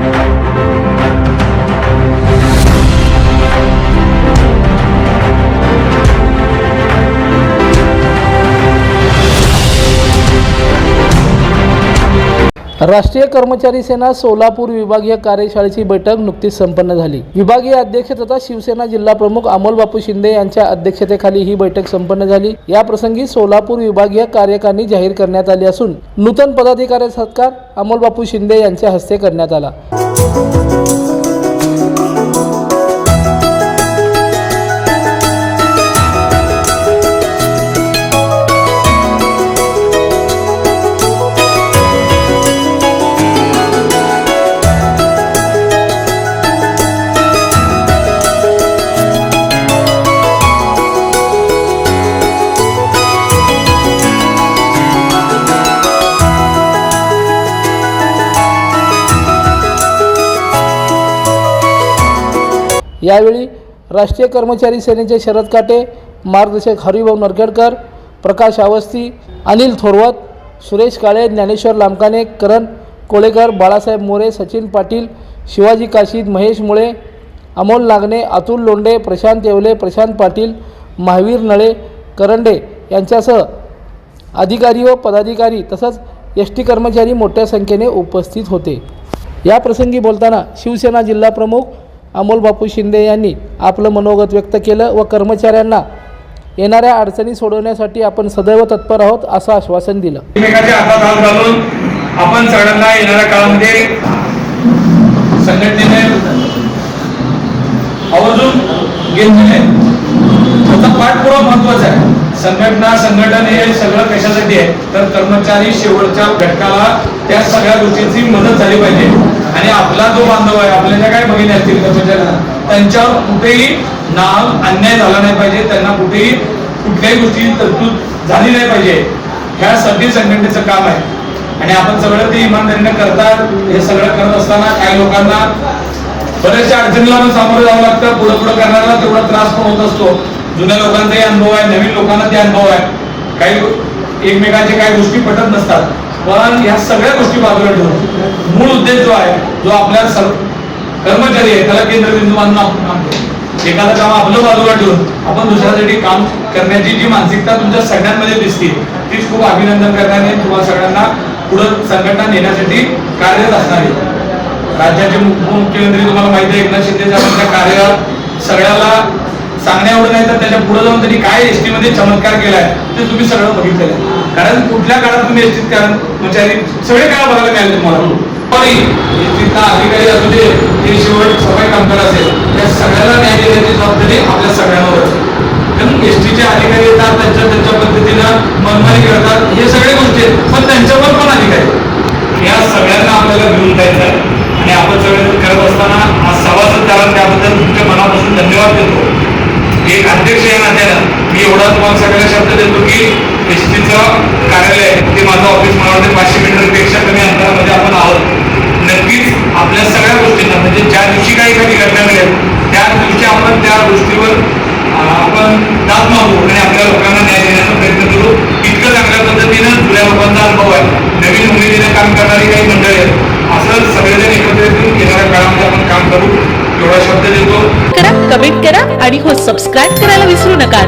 Thank you. राष्ट्रीय कर्मचारी सेना सोलापूर विभागीय कार्यशाळेची बैठक नुकतीच संपन्न झाली. विभागीय अध्यक्ष तथा शिवसेना जिल्हा प्रमुख अमोल बापू शिंदे यांच्या अध्यक्षतेखाली ही बैठक संपन्न झाली. या प्रसंगी सोलापूर विभागीय कार्यकारिणी जाहीर करण्यात आली असून नूतन पदाधिकारी सत्कार अमोल बापू शिंदे यांच्या हस्ते करण्यात आला. यावेळी राष्ट्रीय कर्मचारी सेनेचे शरद काटे मार्गदर्शक हरिभाऊ नरखेडकर प्रकाश अवस्थी अनिल थोरवत सुरेश काळे ज्ञानेश्वर लामकाने करण कोळेकर बाळासाहेब मोरे सचिन पाटील शिवाजी काशीद महेश मुळे अमोल नागणे अतुल लोंडे प्रशांत येवले प्रशांत पाटील महावीर नळे करंडे यांच्यासह अधिकारी व पदाधिकारी तसंच एस टी कर्मचारी मोठ्या संख्येने उपस्थित होते. या प्रसंगी बोलताना शिवसेना जिल्हा प्रमुख अमोल बापू शिंदे यांनी आपलं मनोगत व्यक्त केलं व कर्मचाऱ्यांना येणाऱ्या अडचणी सोडवण्यासाठी आपण सदैव तत्पर आहोत असं आश्वासन दिलं. आपण सगळ्यांना येणाऱ्या काळामध्ये संघटनेने आवर्जून घेतलेले आहे. त्याचा पाठपुरावा महत्त्वाचा आहे. संघटना संघटन हे सगळं कशासाठी आहे? तर कर्मचारी शेवटच्या घटकाला त्या सगळ्या गोष्टींची मदत झाली पाहिजे. आणि आपला जो बांधव आहे आपल्या ज्या काही भगिनी असतील कर्मचाऱ्यांना? त्यांच्यावर कुठेही नाव अन्याय झाला नाही पाहिजे. त्यांना कुठेही कुठल्याही गोष्टी तरतूद झाली नाही पाहिजे. ह्या सगळी संघटनेचं काम आहे. आणि आपण सगळं ते इमानदारीने करतात हे सगळं करत असताना काही लोकांना बऱ्याचशा अडचणीला पण सामोरं जावं लागतं. पुढं पुढं करणाऱ्याला तेवढा त्रास पण होत असतो. जुन्या लोकांचाही अनुभव आहे नवीन लोकांना ते अनुभव आहे. काही एकमेकांचे काही गोष्टी पटत नसतात. पण ह्या सगळ्या गोष्टी बाजूला ठेवून मूळ उद्देश जो आहे जो आपल्या सर्व कर्मचारी आहे त्याला केंद्रबिंदू मानून आपण काम करतो एखादं काम आपलं बाजूला ठेवून आपण दुसऱ्यासाठी काम करण्याची जी मानसिकता तुमच्या सगळ्यांमध्ये दिसते तीच खूप अभिनंदन करण्याने तुम्हाला सगळ्यांना पुढं संघटना नेण्यासाठी कार्यरत असणार आहे. राज्याचे मुख्यमंत्री तुम्हाला माहिती आहे सांगण्यावर नाही तर त्याच्या पुढे जाऊन त्यांनी काय एसमध्ये चमत्कार केलाय ते तुम्ही सगळं बघितलेलं आहे. कारण कुठल्या काळात तुम्ही एसटीत कारण म्हणजे कर्मचारी सगळे काळ बघायला मिळाले तुम्हाला. पण एसटीचा अधिकारी असू दे ते शेवट सफाई कामगार असेल त्या सगळ्याला न्याय देण्याची जबाबदारी आपल्या सगळ्यांवर आहे. कारण एसटीचे अधिकारी येतात त्यांच्या त्यांच्या पद्धतीनं मनमानी करतात हे सगळे गोष्टी आहेत पण त्यांच्यावर पण अधिकारी या सगळ्यांना आपल्याला घेऊन जायचं आहे आणि आपण सगळे करत असताना आज सभासद त्याला त्याबद्दल तुमच्या मनापासून धन्यवाद देतो एक अध्यक्ष या नात्यानं मी एवढा तुम्हाला सगळ्याला शब्द देतो की एस टीचं कार्यालय ते माझं ऑफिस मला वाटतं पाचशे मीटरपेक्षा कमी अंतरामध्ये आपण आहोत. नक्कीच आपल्या सगळ्या गोष्टींना म्हणजे ज्या दिवशी काही काही घटना मिळेल त्या दिवशी आपण त्या गोष्टीवर आपण दाद मागू आणि आपल्या लोकांना न्याय देण्याचा प्रयत्न करू. इतकं चांगल्या पद्धतीनं जुन्या लोकांचा अनुभव आहे. नवीन उमेदीने काम करणारी काही मंडळी आहेत. असं सगळेजण एकत्र येऊन येणाऱ्या काळामध्ये आपण काम करू. एवढा शब्द देतो. करा कमेंट करा आणि हो सबस्क्राईब करायला विसरू नका.